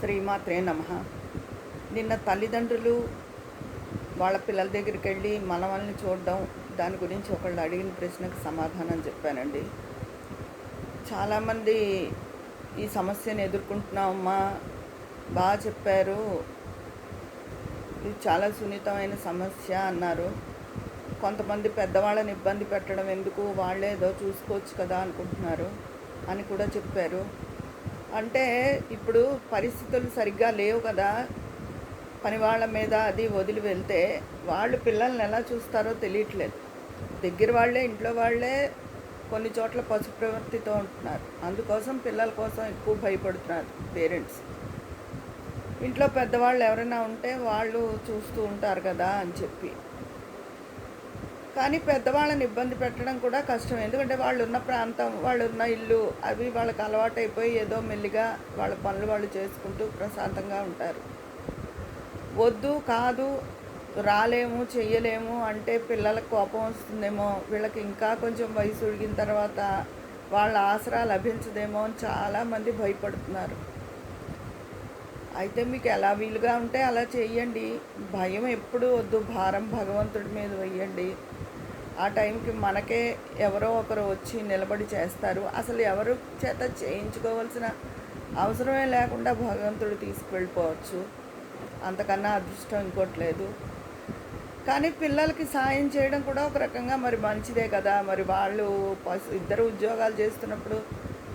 శ్రీమాత్రే నమ. నిన్న తల్లిదండ్రులు వాళ్ళ పిల్లల దగ్గరికి వెళ్ళి మనవల్ని చూడడం దాని గురించి ఒకళ్ళు అడిగిన ప్రశ్నకు సమాధానం చెప్పానండి. చాలామంది ఈ సమస్యను ఎదుర్కొంటున్నామమ్మా బాగా చెప్పారు. ఇది చాలా సున్నితమైన సమస్య అన్నారు. కొంతమంది పెద్దవాళ్ళని ఇబ్బంది పెట్టడం ఎందుకు వాళ్ళే ఏదో చూసుకోవచ్చు కదా అనుకుంటున్నారు అని కూడా చెప్పారు. అంటే ఇప్పుడు పరిస్థితులు సరిగ్గా లేవు కదా. పని వాళ్ళ మీద అది వదిలి వెళ్తే వాళ్ళు పిల్లల్ని ఎలా చూస్తారో తెలియట్లేదు. దగ్గర వాళ్ళే ఇంట్లో వాళ్ళే కొన్ని చోట్ల పశు ప్రవృత్తితో ఉంటున్నారు. అందుకోసం పిల్లల కోసం ఎక్కువ భయపడుతున్నారు పేరెంట్స్. ఇంట్లో పెద్దవాళ్ళు ఎవరైనా ఉంటే వాళ్ళు చూస్తూ ఉంటారు కదా అని చెప్పి. కానీ పెద్దవాళ్ళని ఇబ్బంది పెట్టడం కూడా కష్టం. ఎందుకంటే వాళ్ళు ఉన్న ప్రాంతం వాళ్ళు ఉన్న ఇల్లు అవి వాళ్ళకి అలవాటైపోయి ఏదో మెల్లిగా వాళ్ళ పనులు వాళ్ళు చేసుకుంటూ ప్రశాంతంగా ఉంటారు. వద్దు కాదు రాలేము చెయ్యలేము అంటే పిల్లలకు కోపం వస్తుందేమో వీళ్ళకి ఇంకా కొంచెం వయసు ఉడిగిన తర్వాత వాళ్ళ ఆసరా లభించదేమో అని చాలామంది భయపడుతున్నారు. అయితే మీకు ఎలా వీలుగా ఉంటే అలా చేయండి భయం ఎప్పుడు వద్దు. భారం భగవంతుడి మీద వెయ్యండి ఆ టైంకి మనకే ఎవరో ఒకరు వచ్చి నిలబడి చేస్తారు. అసలు ఎవరు చేత చేయించుకోవాల్సిన అవసరమే లేకుండా భగవంతుడు తీసుకువెళ్ళిపోవచ్చు. అంతకన్నా అదృష్టం ఇంకోటి లేదు. కానీ పిల్లలకి సాయం చేయడం కూడా ఒక రకంగా మరి మంచిదే కదా. మరి వాళ్ళు పసి ఇద్దరు ఉద్యోగాలు చేస్తున్నప్పుడు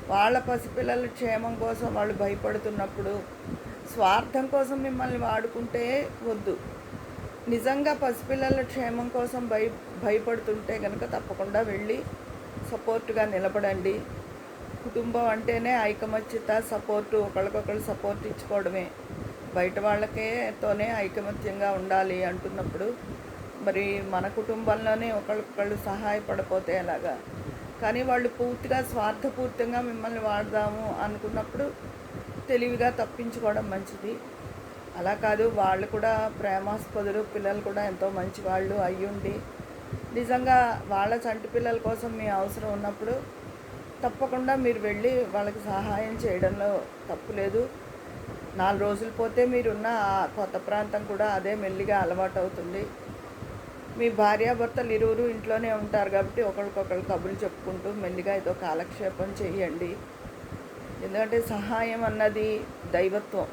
వాళ్ళ పసిపిల్లల క్షేమం కోసం వాళ్ళు భయపడుతున్నప్పుడు స్వార్థం కోసం మిమ్మల్ని వాడుకుంటే వద్దు. నిజంగా పసిపిల్లల క్షేమం కోసం భయ భయపడుతుంటే కనుక తప్పకుండా వెళ్ళి సపోర్ట్గా నిలబడండి. కుటుంబం అంటేనే ఐకమత్యత సపోర్టు ఒకరికొకరు సపోర్ట్ ఇచ్చుకోవడమే. బయట వాళ్ళకే తోనే ఐకమత్యంగా ఉండాలి అంటున్నప్పుడు మరి మన కుటుంబంలోనే ఒకరికొకళ్ళు సహాయపడపోతే ఎలాగా? కానీ వాళ్ళు పూర్తిగా స్వార్థపూర్తంగా మిమ్మల్ని వాడదాము అనుకున్నప్పుడు తెలివిగా తప్పించుకోవడం మంచిది. అలా కాదు వాళ్ళు కూడా ప్రేమాస్పదులు పిల్లలు కూడా ఎంతో మంచి వాళ్ళు అయ్యుండి. నిజంగా వాళ్ళ చంటి పిల్లల కోసం మీ అవసరం ఉన్నప్పుడు తప్పకుండా మీరు వెళ్ళి వాళ్ళకి సహాయం చేయడంలో తప్పు లేదు. నాలుగు రోజులు పోతే మీరున్న ఆ కొత్త ప్రాంతం కూడా అదే మెల్లిగా అలవాటు అవుతుంది మీ భార్యాభర్తలు ఇరువురు ఇంట్లోనే ఉంటారు కాబట్టి ఒకరికొకరు కబుర్లు చెప్పుకుంటూ మెల్లిగా ఏదో కాలక్షేపం చేయండి ఎందుకంటే సహాయం అన్నది దైవత్వం.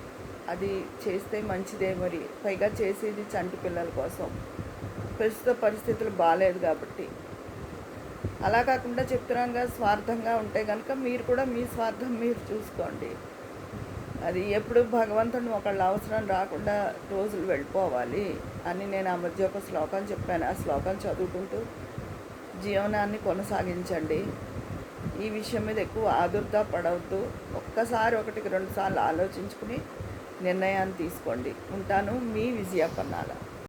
అది చేస్తే మంచిదే మరి. పైగా చేసేది చంటి పిల్లల కోసం. ప్రస్తుత పరిస్థితులు బాగాలేదు కాబట్టి. అలా కాకుండా చెప్తున్నాగా స్వార్థంగా ఉంటే కనుక మీరు కూడా మీ స్వార్థం మీరు చూసుకోండి. అది ఎప్పుడు భగవంతుని ఒకళ్ళ అవసరం రాకుండా రోజులు వెళ్ళిపోవాలి అని నేను ఆ మధ్య ఒక శ్లోకం చెప్పాను. ఆ శ్లోకం చదువుకుంటూ జీవనాన్ని కొనసాగించండి. ఈ విషయం మీద ఎక్కువ ఆదుర్ద పడవద్దు. ఒక్కసారి ఒకటికి రెండుసార్లు ఆలోచించుకుని నిర్ణయాన్ని తీసుకోండి. ఉంటాను మీ విజయాపన్నాల